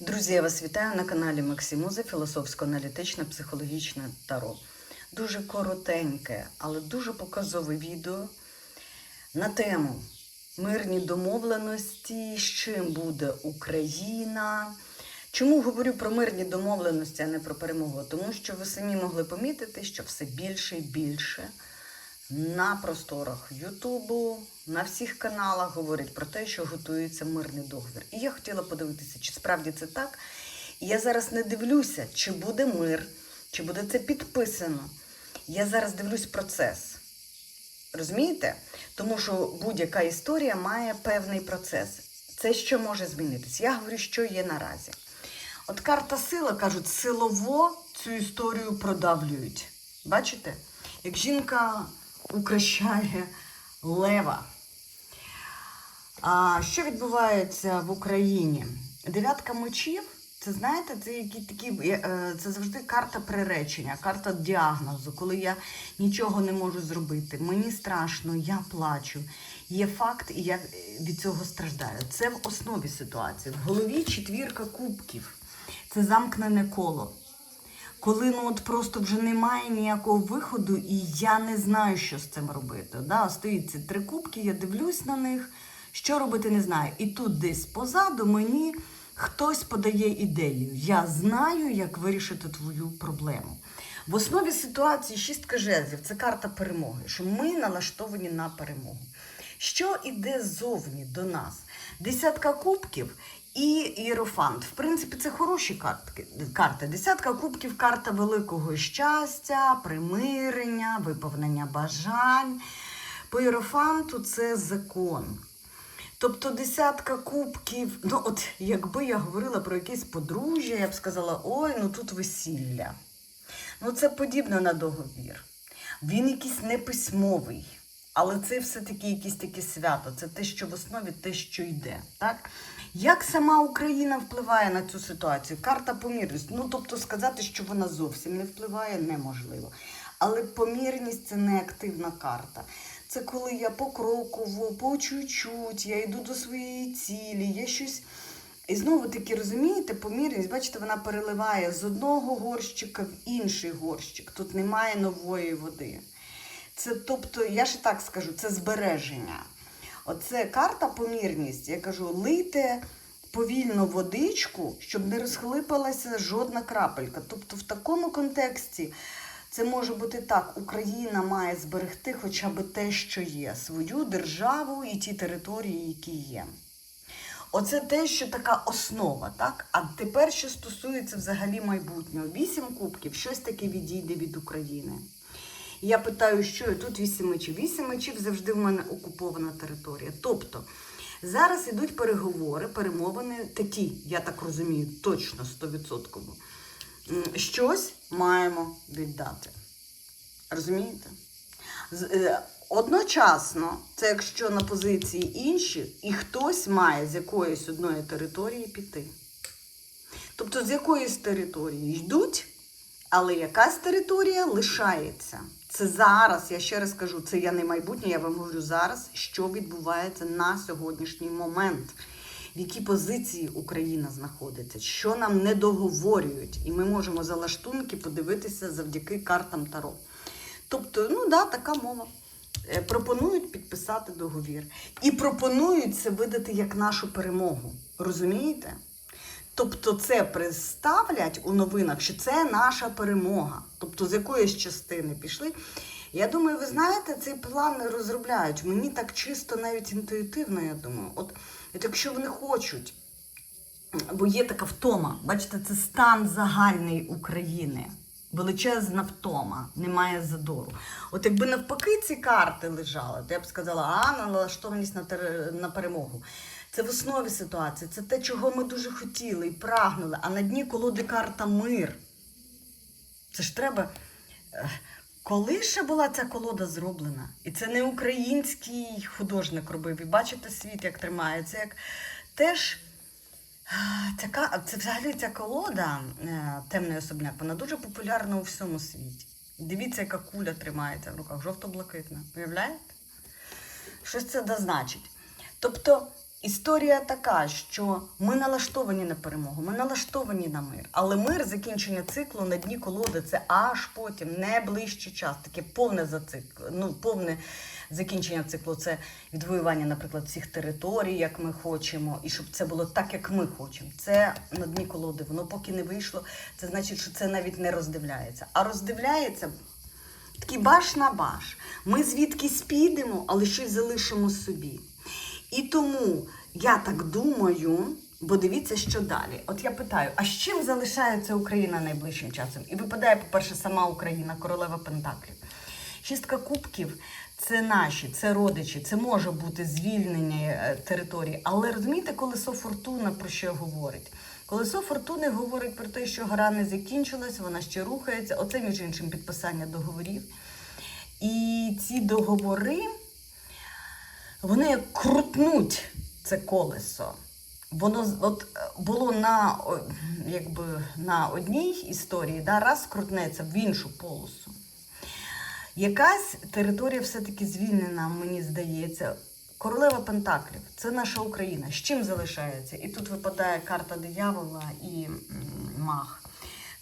Друзі, я вас вітаю на каналі Максимузи філософсько-аналітичне психологічне таро. Дуже коротеньке, але дуже показове відео на тему мирні домовленості, з чим буде Україна. Чому говорю про мирні домовленості, а не про перемогу? Тому що ви самі могли помітити, що все більше і більше на просторах Ютубу, на всіх каналах говорять про те, що готується мирний договір. І я хотіла подивитися, чи справді це так. І я зараз не дивлюся, чи буде мир, чи буде це підписано. Я зараз дивлюсь процес. Розумієте? Тому що будь-яка історія має певний процес. Це що може змінитись? Я говорю, що є наразі. От карта сила кажуть, силово цю історію продавлюють. Бачите? Як жінка укращає лева. А що відбувається в Україні? Дев'ятка мечів, це знаєте, це які такі, е, це завжди карта приречення, карта діагнозу, коли я нічого не можу зробити. Мені страшно, я плачу. Є факт, і я від цього страждаю. Це в основі ситуації. В голові четвірка кубків. Це замкнене коло. Коли ну от просто вже немає ніякого виходу, і я не знаю, що з цим робити. Да? Стоїть ці три кубки, я дивлюсь на них, що робити не знаю. І тут десь позаду мені хтось подає ідею. Я знаю, як вирішити твою проблему. В основі ситуації шістка жезлів це карта перемоги, що ми налаштовані на перемогу. Що іде ззовні до нас? Десятка кубків і іерофант. В принципі, це хороші картки, карти. Десятка кубків карта великого щастя, примирення, виповнення бажань. По іерофанту це закон. Тобто десятка кубків, ну от якби я говорила про якесь подружжя, я б сказала, ой, ну тут весілля. Ну це подібно на договір. Він якийсь неписьмовий, але це все-таки якесь таке свято. Це те, що в основі те, що йде. Так? Як сама Україна впливає на цю ситуацію? Карта помірність. Ну, тобто сказати, що вона зовсім не впливає, неможливо. Але помірність це не активна карта. Це коли я покроково, по чуть-чуть, я йду до своєї цілі, я щось. І знову таки, розумієте, помірність, бачите, вона переливає з одного горщика в інший горщик. Тут немає нової води. Це, тобто, я ж так скажу, це збереження. Оце карта помірність. Я кажу, лийте повільно водичку, щоб не розхлипалася жодна крапелька. Тобто, в такому контексті це може бути так: Україна має зберегти хоча б те, що є, свою державу і ті території, які є. Оце те, що така основа, так? А тепер, що стосується взагалі майбутнього, вісім кубків, щось таке відійде від України. Я питаю, що і тут вісім мечів. Вісім мечів завжди в мене окупована територія. Тобто зараз ідуть переговори, перемовини такі, я так розумію, точно 100%. Щось маємо віддати. Розумієте? Е, Одночасно, це якщо на позиції інші, і хтось має з якоїсь одної території піти. Тобто з якоїсь території йдуть, але якась територія лишається. Це зараз, я ще раз кажу, це я не майбутнє, я вам говорю зараз, що відбувається на сьогоднішній момент, в якій позиції Україна знаходиться, що нам не договорюють, і ми можемо за лаштунки подивитися завдяки картам Таро. Тобто, ну да, така мова. Е, Пропонують підписати договір. І пропонують це видати як нашу перемогу. Розумієте? Тобто це представлять у новинах, що це наша перемога. Тобто з якоїсь частини пішли. Я думаю, ви знаєте, цей план розробляють. Мені так чисто, навіть інтуїтивно, я думаю. От, якщо вони хочуть, бо є така втома, бачите, це стан загальний України. Величезна втома, немає задору. От якби навпаки ці карти лежали, то я б сказала, а налаштованість на, на перемогу. Це в основі ситуації, це те, чого ми дуже хотіли і прагнули. А на дні колоди карта мир. Це ж треба. е, Коли ще була ця колода зроблена? І це не український художник робив. І бачите світ, як тримається. Як теж ця, це взагалі ця колода е, темний особняк, вона дуже популярна у всьому світі. Дивіться, яка куля тримається в руках, жовто-блакитна. Уявляєте? Щось це дозначить. Тобто Історія така, що ми налаштовані на перемогу, ми налаштовані на мир. Але мир, закінчення циклу на дні колоди це аж потім, не ближчий час, таке повне зацикл, ну, повне закінчення циклу. Це відвоювання, наприклад, всіх територій, як ми хочемо, і щоб це було так, як ми хочемо. Це на дні колоди. Воно поки не вийшло. Це значить, що це навіть не роздивляється. А роздивляється такий баш на баш. Ми звідкись підемо, але щось залишимо собі. І тому я так думаю, бо дивіться, що далі. От я питаю: а з чим залишається Україна найближчим часом? І випадає, по-перше, сама Україна, королева Пентаклів. Шістка кубків це наші, це родичі, це може бути звільнення е, території. Але розумієте, колесо фортуна про що говорить? Колесо фортуни говорить про те, що гора не закінчилась, вона ще рухається. Оце, між іншим, підписання договорів. І ці договори вони як крутнуть це колесо. Воно от е, було на, якби, на одній історії, да, раз крутнеться в іншу полосу. Якась територія все-таки звільнена, мені здається. Королева Пентаклів це наша Україна. З чим залишається? І тут випадає карта диявола і маг.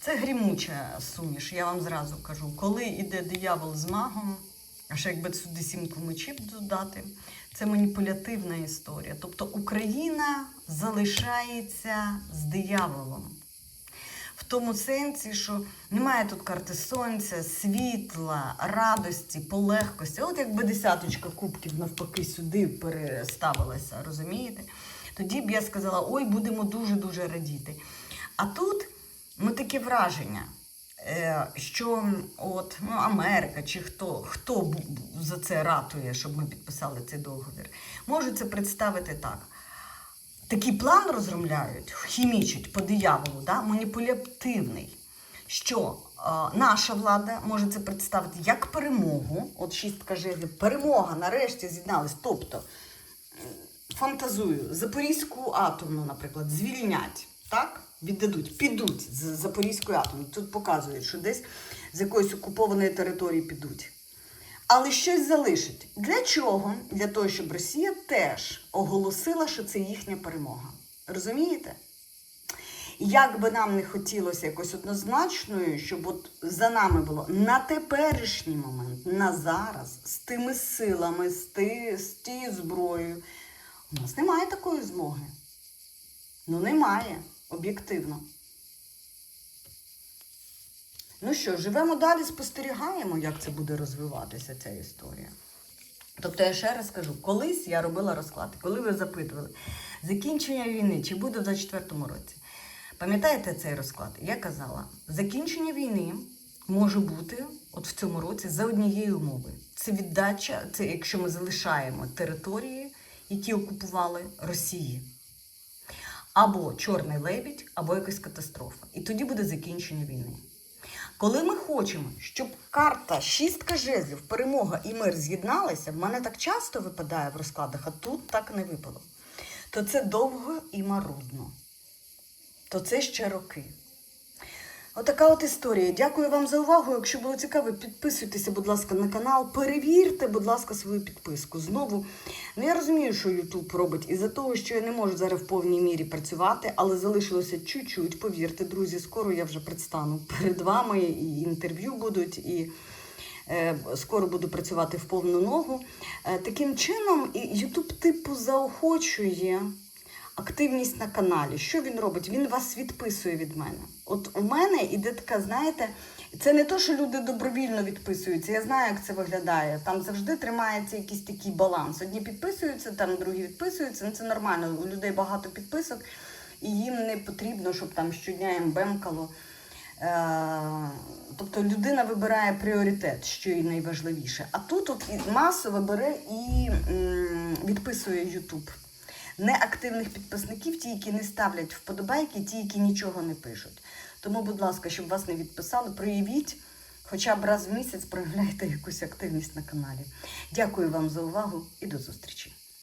Це грімуча суміш, я вам зразу кажу. Коли йде диявол з магом, а ще якби сюди сімку мечів додати, це маніпулятивна історія. Тобто Україна залишається з дияволом. В тому сенсі, що немає тут карти сонця, світла, радості, полегкості. От якби десяточка кубків навпаки сюди переставилася, розумієте? Тоді б я сказала, ой, будемо дуже-дуже радіти. А тут ну, таке враження, що от, ну, Америка чи хто, хто за це ратує, щоб ми підписали цей договір, може це представити так такий план розробляють, хімічать по дияволу, да, маніпулятивний, що е, наша влада може це представити як перемогу. От шістка жезлів, перемога нарешті з'єдналась. Тобто, фантазую, Запорізьку атомну, наприклад, звільнять, так? Віддадуть, підуть з Запорізької атомної. Тут показують, що десь з якоїсь окупованої території підуть але щось залишить. Для чого? Для того, щоб Росія теж оголосила, що це їхня перемога. Розумієте? Як би нам не хотілося якось однозначною, щоб от за нами було на теперішній момент, на зараз, з тими силами, з, ти, з тією зброєю, у нас немає такої змоги. Ну, немає, об'єктивно. Ну що, живемо далі, спостерігаємо, як це буде розвиватися ця історія. Тобто, я ще раз кажу, колись я робила розклад, коли ви запитували закінчення війни, чи буде в 24-му році. Пам'ятаєте цей розклад? Я казала, закінчення війни може бути от в цьому році за однією умовою. Це віддача, це якщо ми залишаємо території, які окупували Росії. Або Чорний лебідь, або якась катастрофа. І тоді буде закінчення війни. Коли ми хочемо, щоб карта шістка жезлів, перемога і мир з'єдналися, в мене так часто випадає в розкладах, а тут так не випало, то це довго і марудно. То це ще роки. Отака от історія. Дякую вам за увагу. Якщо було цікаво, підписуйтеся, будь ласка, на канал. Перевірте, будь ласка, свою підписку. Знову, ну я розумію, що Ютуб робить із-за того, що я не можу зараз в повній мірі працювати, але залишилося чуть-чуть. Повірте, друзі, скоро я вже предстану перед вами, і інтерв'ю будуть, і е, скоро буду працювати в повну ногу. Е, таким чином, Ютуб типу заохочує активність на каналі. Що він робить? Він вас відписує від мене. От у мене іде така, знаєте, це не то, що люди добровільно відписуються. Я знаю, як це виглядає. Там завжди тримається якийсь такий баланс. Одні підписуються, там другі відписуються. Ну це нормально. У людей багато підписок, і їм не потрібно, щоб там щодня їм бемкало. Е, Тобто людина вибирає пріоритет, що їй найважливіше. А тут от масово бере і відписує Ютуб. Неактивних підписників, ті, які не ставлять вподобайки, ті, які нічого не пишуть. Тому, будь ласка, щоб вас не відписали, проявіть хоча б раз в місяць проявляйте якусь активність на каналі. Дякую вам за увагу і до зустрічі!